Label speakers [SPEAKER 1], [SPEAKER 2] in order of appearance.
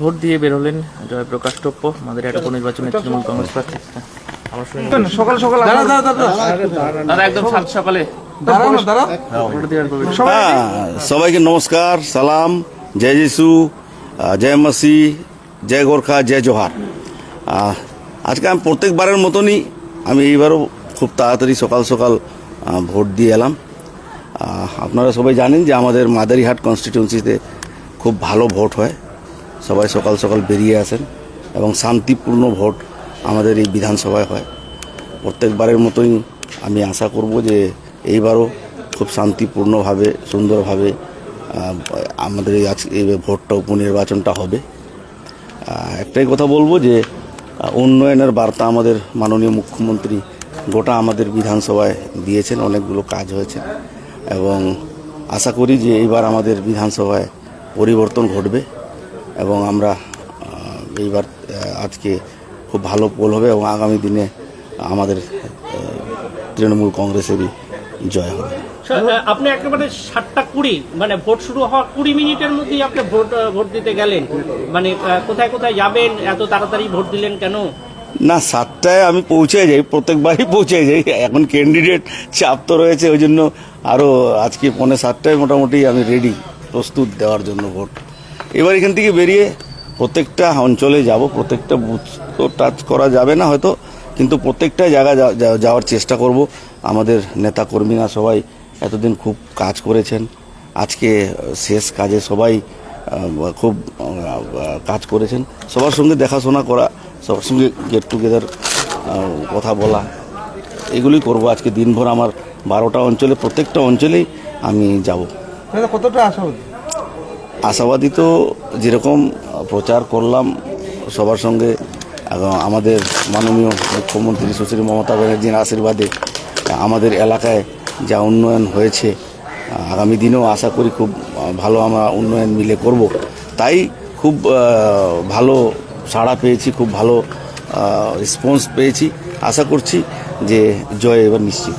[SPEAKER 1] Vote দিয়ে বেরোলেন জয়প্রকাশ টপ্প মাদারিহাট উপনির্বাচনে তৃণমূল কংগ্রেস প্রার্থী।
[SPEAKER 2] সকাল সকাল
[SPEAKER 1] দাদা একদম সাত সকালে। পর
[SPEAKER 3] হ্যাঁ সবাইকে নমস্কার সালাম জয় যিশু জয় মাসি জয় গোর্খা জয় জোহার। আজকে আমি প্রত্যেকবারের মতনই আমি এইবারও খুব তাড়াতাড়ি সকাল সকাল ভোট দিয়ে এলাম। আপনারা সবাই জানেন যে আমাদের মাদারিহাট কনস্টিটিউন্সিতে খুব ভালো ভোট হয়। সবাই সকাল সকাল বেরিয়ে আসেন এবং শান্তিপূর্ণ ভোট আমাদের এই বিধানসভায় হয়। প্রত্যেকবারের মতোই আমি আশা করব যে এইবারও খুব শান্তিপূর্ণভাবে, সুন্দরভাবে আমাদের এই আজ এই ভোটটা, উপনির্বাচনটা হবে। একটাই কথা বলব যে উন্নয়নের বার্তা আমাদের মাননীয় মুখ্যমন্ত্রী গোটা আমাদের বিধানসভায় দিয়েছেন, অনেকগুলো কাজ হয়েছে এবং আশা করি যে এইবার আমাদের বিধানসভায় পরিবর্তন ঘটবে। এবং আমরা এইবার আজকে খুব ভালো পোল হবে এবং আগামী দিনে আমাদের তৃণমূল কংগ্রেসেরই জয় হবে।
[SPEAKER 4] আপনি একেবারে সাতটা কুড়ি মানে ভোট শুরু হওয়া কুড়ি মিনিটের মধ্যেই আপনি ভোট ভোট দিতে গেলেন। মানে কোথায় কোথায় যাবেন? এত তাড়াতাড়ি ভোট দিলেন কেন?
[SPEAKER 3] না সাতটায় আমি পৌঁছে যাই প্রত্যেকবারই পৌঁছে যাই। এখন ক্যান্ডিডেট চাপ তো রয়েছে ওই জন্য আরও আজকে পৌনে সাতটায় মোটামুটি আমি রেডি প্রস্তুত দেওয়ার জন্য ভোট। এবার এখান থেকে বেরিয়ে প্রত্যেকটা অঞ্চলে যাব, প্রত্যেকটা বুথ তো টাচ করা যাবে না হয়তো, কিন্তু প্রত্যেকটা জায়গা যাওয়ার চেষ্টা করব। আমাদের নেতা কর্মীরা সবাই এতদিন খুব কাজ করেছেন। আজকে শেষ কাজে সবাই খুব কাজ করেছেন। সবার সঙ্গে দেখাশোনা করা, সবার সঙ্গে গেট টুগেদার কথা বলা, এগুলোই করব। আজকে দিনভর আমার বারোটা অঞ্চলে, প্রত্যেকটা অঞ্চলেই আমি যাব।
[SPEAKER 2] কতটা আশা
[SPEAKER 3] আশাবাদী তো যেরকম প্রচার করলাম সবার সঙ্গে আমাদের মাননীয় মুখ্যমন্ত্রী সুশ্রী মমতা ব্যানার্জির আশীর্বাদে আমাদের এলাকায় যা উন্নয়ন হয়েছে, আগামী দিনেও আশা করি খুব ভালো আমরা উন্নয়ন মিলে করব। তাই খুব ভালো সাড়া পেয়েছি, খুব ভালো রেসপন্স পেয়েছি। আশা করছি যে জয় এবার নিশ্চিত।